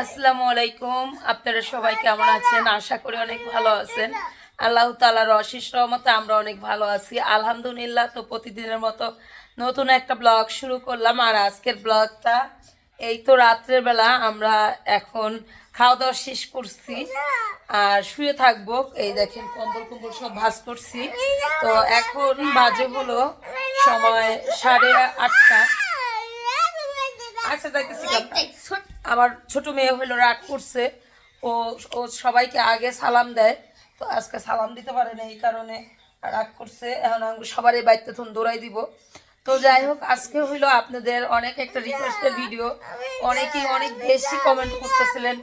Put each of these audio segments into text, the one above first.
আসসালামু আলাইকুম আপনারা সবাই কেমন আছেন? আশা করি অনেক ভালো আছেন। আল্লাহ তালার অশেষ রহমতে আমরা অনেক ভালো আছি। আলহামদুলিল্লাহ, তো প্রতিদিনের মতো নতুন একটা ব্লগ শুরু করলাম। আর আজকের ব্লগটা, এই তো রাত্রের বেলা আমরা এখন খাওয়া দাওয়া শেষ করছি। আর শুয়ে থাকব। এই দেখেন, কম্বল কম্বল সব ভাজ করছি। তো এখন বাজে হলো সময় সাড়ে আটটা। আচ্ছা যাইতেছি কাকা। আমার ছোট মেয়ে হলো রাগ করছে ও ও সবাইকে আগে সালাম দেয় তো আজকে সালাম দিতে পারে না এই কারণে রাগ করছে এখন আমি সবারই বাড়িতে তখন দৌড়াই দিব তো যাই হোক আজকে হইল আপনাদের অনেক একটা রিকোয়েস্টের ভিডিও অনেকেই অনেক বেশি কমেন্ট করতেছিলেন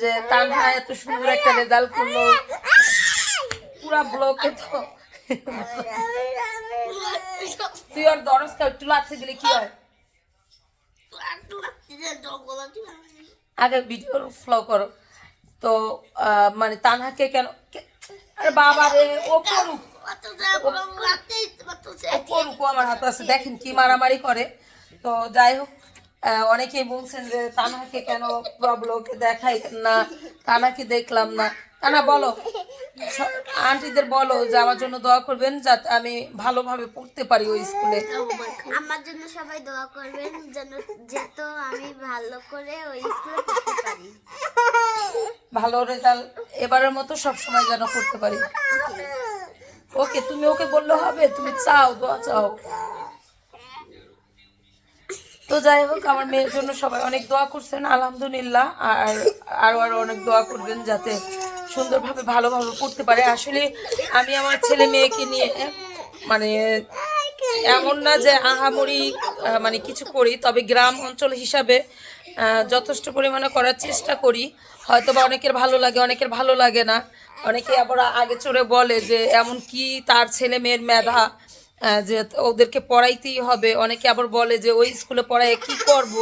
যে তানহা এত সুন্দর একটা রেজাল্ট করল পুরা ব্লকে তো তুই আর দরজটা একটু লাগছে দিলে কি হয় আগে ভিডিও ফলো করো। তো মানে তানহাকে কেন আরে বাবা রে, ও করুক করুক আমার হাতে আছে। দেখেন কি মারামারি করে। তো যাই হোক অনেকেই বলছেন যে তানহাকে কেন প্রবলকে দেখাই না তানাকে দেখলাম না। তানা বলো। আন্টিদের বলো যে আমার জন্য দোয়া করবেন যাতে আমি ভালোভাবে পড়তে পারি ওই স্কুলে। আমার জন্য সবাই দোয়া করবেন যেন যেত আমি ভালো করে ওই স্কুলে পড়তে পারি। ভালো রেজাল্ট এবারের মতো সব সময় যেন করতে পারি। ওকে তুমি ওকে বললে হবে তুমি চাও দোয়া চাও। তো যাই হোক আমার মেয়ের জন্য সবাই অনেক দোয়া করছেন আলহামদুলিল্লাহ। আর আরও আরও অনেক দোয়া করবেন যাতে সুন্দরভাবে ভালোভাবে পড়তে পারে। আসলে আমি আমার ছেলে মেয়েকে নিয়ে মানে এমন না যে আহামরি মানে কিছু করি, তবে গ্রাম অঞ্চল হিসাবে যথেষ্ট পরিমাণে করার চেষ্টা করি। হয়তো বা অনেকের ভালো লাগে, অনেকের ভালো লাগে না। অনেকে আবার আগে চড়ে বলে যে, এমন কি তার ছেলে মেয়ের মেধা যে ওদেরকে পড়াইতেই হবে? অনেকে আবার বলে যে, ওই স্কুলে পড়াই কি করব?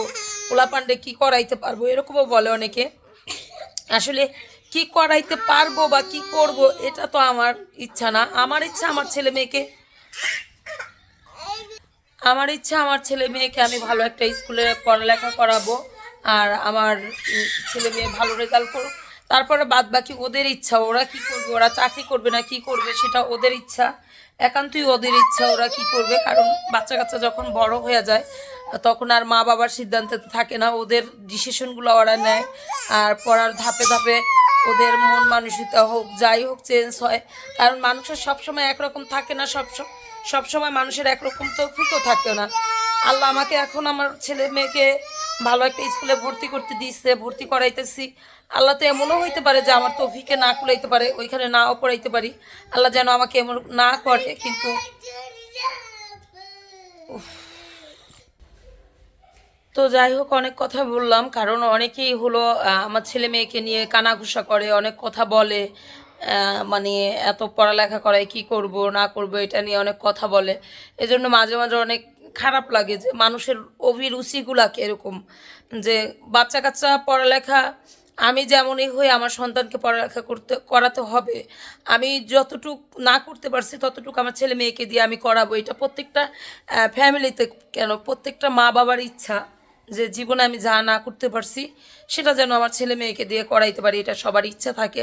পোলা পান্ডে কি করাইতে পারব? এরকমও বলে অনেকে। আসলে কি করাইতে পারব বা কি করব, এটা তো আমার ইচ্ছা না। আমার ইচ্ছা আমার ছেলে মেয়েকে, আমার ইচ্ছা আমার ছেলে মেয়েকে আমি ভালো একটা স্কুলে পড়ালেখা করাবো আর আমার ছেলে মেয়ে ভালো রেজাল্ট করুক। তারপরে বাদ বাকি ওদের ইচ্ছা, ওরা কি করবে, ওরা চাকরি করবে না কি করবে, সেটা ওদের ইচ্ছা। একান্তই ওদের ইচ্ছা ওরা কি করবে, কারণ বাচ্চা কাচ্চা যখন বড় হয়ে যায়, তখন আর মা বাবার সিদ্ধান্তে থাকে না, ওদের ডিসিশনগুলো ওরা নেয়। আর পড়ার ধাপে ধাপে ওদের মন মানসিকতা হোক যাই হোক চেঞ্জ হয়। কারণ মানুষের সবসময় একরকম থাকে না সব সবসময় মানুষের একরকম তো তৌফিকও থাকে না। আল্লাহ আমাকে এখন আমার ছেলে মেয়েকে ভালো একটা স্কুলে ভর্তি করতে দিচ্ছে ভর্তি করাইতেছি। আল্লাহ তো এমনও হইতে পারে যে আমার তৌফিকে না কুলাইতে পারে ওইখানে নাও পড়াইতে পারি। আল্লাহ যেন আমাকে এমন না করে কিন্তু তো যাই হোক, অনেক কথা বললাম। কারণ অনেকেই হলো আমার ছেলে মেয়েকে নিয়ে কানাঘুষা করে, অনেক কথা বলে মানে এত পড়ালেখা করায় কি করব, না করব, এটা নিয়ে অনেক কথা বলে। এজন্য মাঝে মাঝে অনেক খারাপ লাগে যে মানুষের অভিরুচিগুলা এরকম, যে বাচ্চা কাচ্চা পড়ালেখা, আমি যেমনই হই, আমার সন্তানকে পড়ালেখা করতে, করাতে হবে। আমি যতটুক না করতে পারছি, ততটুকু আমার ছেলে মেয়েকে দিয়ে আমি করাবো। এটা প্রত্যেকটা ফ্যামিলিতে কেন, প্রত্যেকটা মা বাবার ইচ্ছা। যে জীবনে আমি যা না করতে পারছি, সেটা যেন আমার ছেলে মেয়েকে দিয়ে করাইতে পারি, এটা সবার ইচ্ছা থাকে।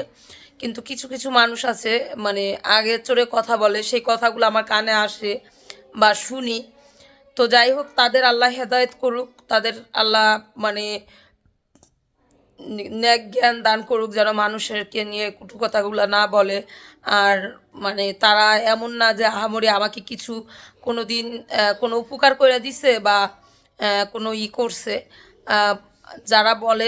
কিন্তু কিছু কিছু মানুষ আছে মানে আগে চড়ে কথা বলে, সেই কথাগুলো আমার কানে আসে বা শুনি। তো যাই হোক, তাদের আল্লাহ হেদায়েত করুক, তাদের আল্লাহ মানে ন্যাক জ্ঞান দান করুক, যেন মানুষেরকে নিয়ে কুটু কথাগুলো না বলে। আর মানে তারা এমন না যে আহামরি আমাকে কিছু কোনো দিন কোনো উপকার করে দিছে বা কোনো ই করছে। যারা বলে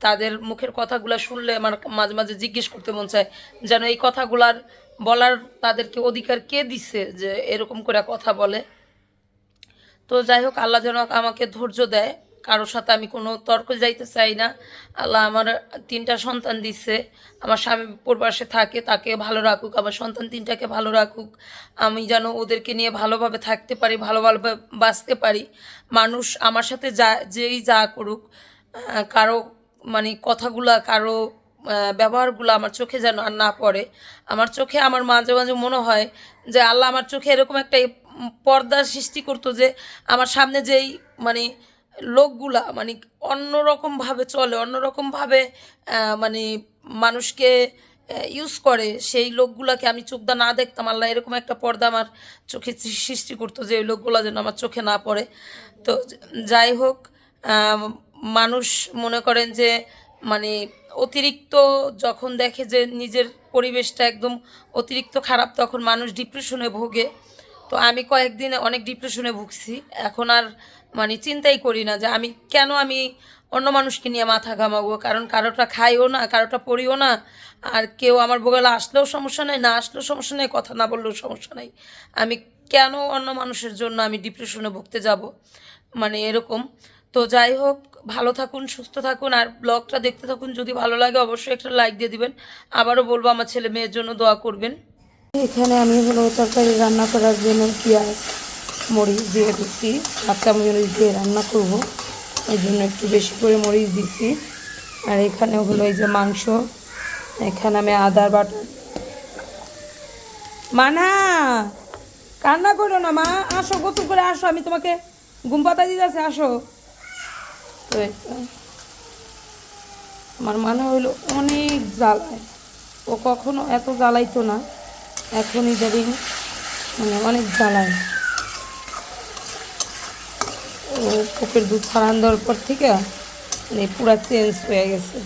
তাদের মুখের কথাগুলো শুনলে আমার মাঝে মাঝে জিজ্ঞেস করতে মন চায়, যেন এই কথাগুলার বলার তাদেরকে অধিকার কে দিছে যে এরকম করে কথা বলে। তো যাই হোক, আল্লাহ যেন আমাকে ধৈর্য দেয়। কারোর সাথে আমি কোনো তর্ক যাইতে চাই না। আল্লাহ আমার তিনটা সন্তান দিচ্ছে আমার স্বামী পূর্বাসে থাকে তাকে ভালো রাখুক আমার সন্তান তিনটাকে ভালো রাখুক। আমি যেন ওদেরকে নিয়ে ভালোভাবে থাকতে পারি ভালো ভালোভাবে বাঁচতে পারি। মানুষ আমার সাথে যা যেই যা করুক কারও মানে কথাগুলা কারও ব্যবহারগুলো আমার চোখে যেন আর না পড়ে। আমার চোখে আমার মাঝে মাঝে মনে হয় যে আল্লাহ আমার চোখে এরকম একটা উম, পর্দার সৃষ্টি করতো যে আমার সামনে যেই মানে লোকগুলা মানে অন্যরকমভাবে চলে অন্যরকমভাবে মানে মানুষকে ইউজ করে, সেই লোকগুলাকে আমি চোখদা না দেখতাম। আল্লাহ এরকম একটা পর্দা আমার চোখে সৃষ্টি করতো যে ওই লোকগুলা যেন আমার চোখে না পড়ে। তো যাই হোক মানুষ মনে করেন যে মানে অতিরিক্ত যখন দেখে যে নিজের পরিবেশটা একদম অতিরিক্ত খারাপ, তখন মানুষ ডিপ্রেশনে ভোগে। তো আমি কয়েকদিন অনেক ডিপ্রেশনে ভুগছি। এখন আর মানে চিন্তাই করি না যে আমি, কেন আমি অন্য মানুষকে নিয়ে মাথা ঘামাবো? কারণ কারোটা খাইও না, কারোটা পড়িও না। আর কেউ আমার বগলে আসলেও সমস্যা নেই, না আসলেও সমস্যা নেই, কথা না বললেও সমস্যা নেই। আমি কেন অন্য মানুষের জন্য আমি ডিপ্রেশনে ভুগতে যাব? মানে এরকম। তো যাই হোক, ভালো থাকুন, সুস্থ থাকুন, আর ব্লগটা দেখতে থাকুন। যদি ভালো লাগে অবশ্যই একটা লাইক দিয়ে দিবেন। আবারও বলব, আমার ছেলে মেয়ের জন্য দোয়া করবেন। এখানে আমি হলো তরকারি রান্না করার জন্য পেঁয়াজ মরিচ দিয়ে দিচ্ছি। কাঁচা মরিচ দিয়ে রান্না করব। এই জন্য একটু বেশি করে মরিচ দিচ্ছি। আর এখানে হলো এই যে মাংস। এখানে আমি আদার বাটা। মানা! কান্না করো না, মা। আসো, গোসল করে আসো। আমি তোমাকে ঘুম পাতা দিতে আছে আসো। তো। আমার মনে হইল অনেক জ্বালায়। ও কখনো এত জ্বালাইতো না। এখন ইদারিং মানে অনেক জ্বালায়। ও কোকের দুধ ছাড়ান দেওয়ার পর থেকে মানে পুরা চেঞ্জ হয়ে গেছে।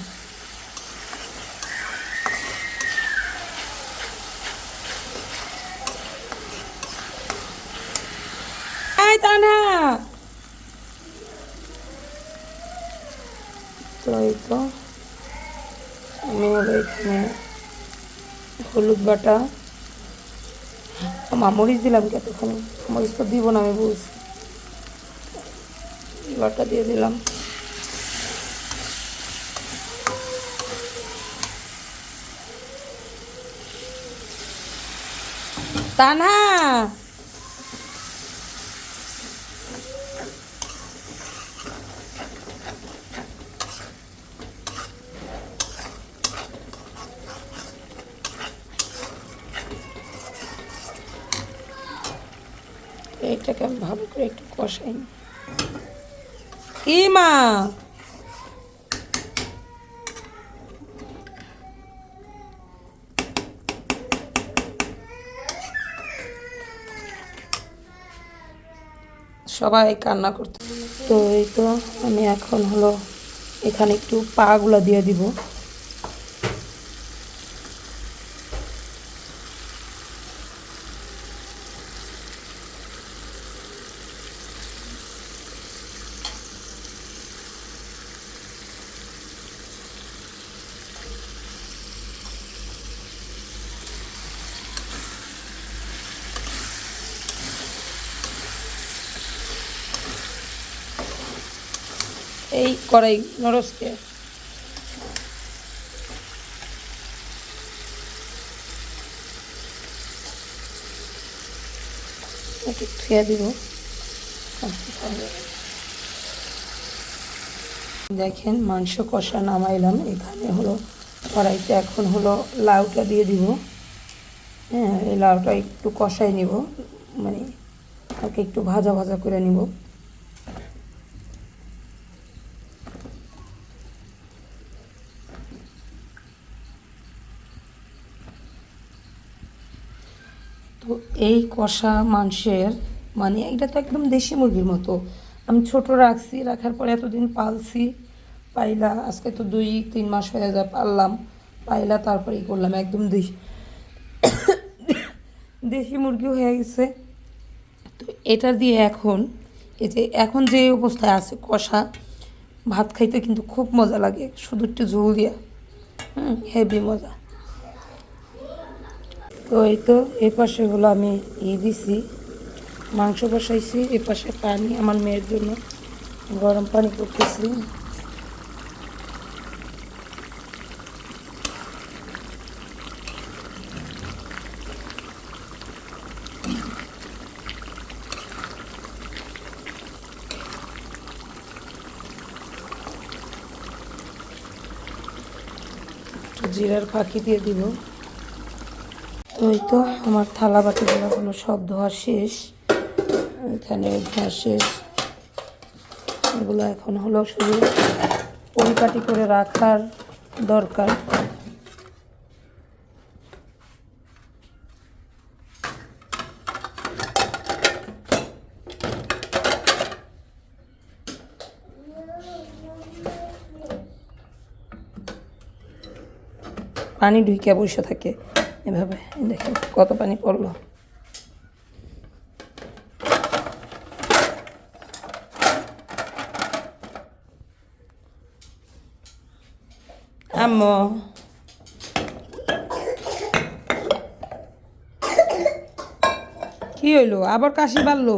তো এই তো, আমি এখানে হলুদ বাটা। মা মরিচ দিলাম কি এতক্ষণ? মরিচ তো দিব না, আমি বলছি বাটা দিয়ে দিলাম। তানা! এইটাকে আমি ভালো করে একটু কষাই কি মা সবাই কান্না করতে তো এই তো আমি এখন হলো এখানে একটু পাগুলো দিয়ে দিব। এই কড়াই নরসকে। একটু দিব। দেখেন মাংস কষা নামাইলাম, এখানে হলো কড়াইতে এখন হলো লাউটা দিয়ে দিব। হ্যাঁ এই লাউটা একটু কষাই নিব মানে ওকে একটু ভাজা ভাজা করে নিব তো এই কষা মাংসের মানে এটা তো একদম দেশি মুরগির মতো। আমি ছোট রাখছি, রাখার পরে এতদিন পালছি। পাইলা, আজকে তো দুই, তিন মাস হয়ে যায় পারলাম পাইলা তারপরে ই করলাম। একদম দেশি দেশি মুরগি হয়ে গেছে। তো এটা দিয়ে এখন, এই যে এখন যে অবস্থায় আছে কষা, ভাত খাইতে কিন্তু খুব মজা লাগে। শুধু একটু ঝোল দিয়া। হুম, হেভি মজা। তো এই তো, এই পাশে হলো আমি ই দিছি। মাংস বসাইছি, এই পাশে পানি, আমার মেয়ের জন্য গরম পানি করতেছি। জিরার ফাঁকি দিয়ে দিব। তো এই তো, আমার থালা বাটিগুলো হলো সব ধোয়া শেষ। এখানে ধোয়া শেষ। এগুলো এখন হলো শুধু পরিপাটি করে রাখার দরকার। পানি ঢুকে বসে থাকে। এভাবে দেখুন কত পানি পড়ল। আম্মু। কি হইল? আবার কাশি বাড়লো?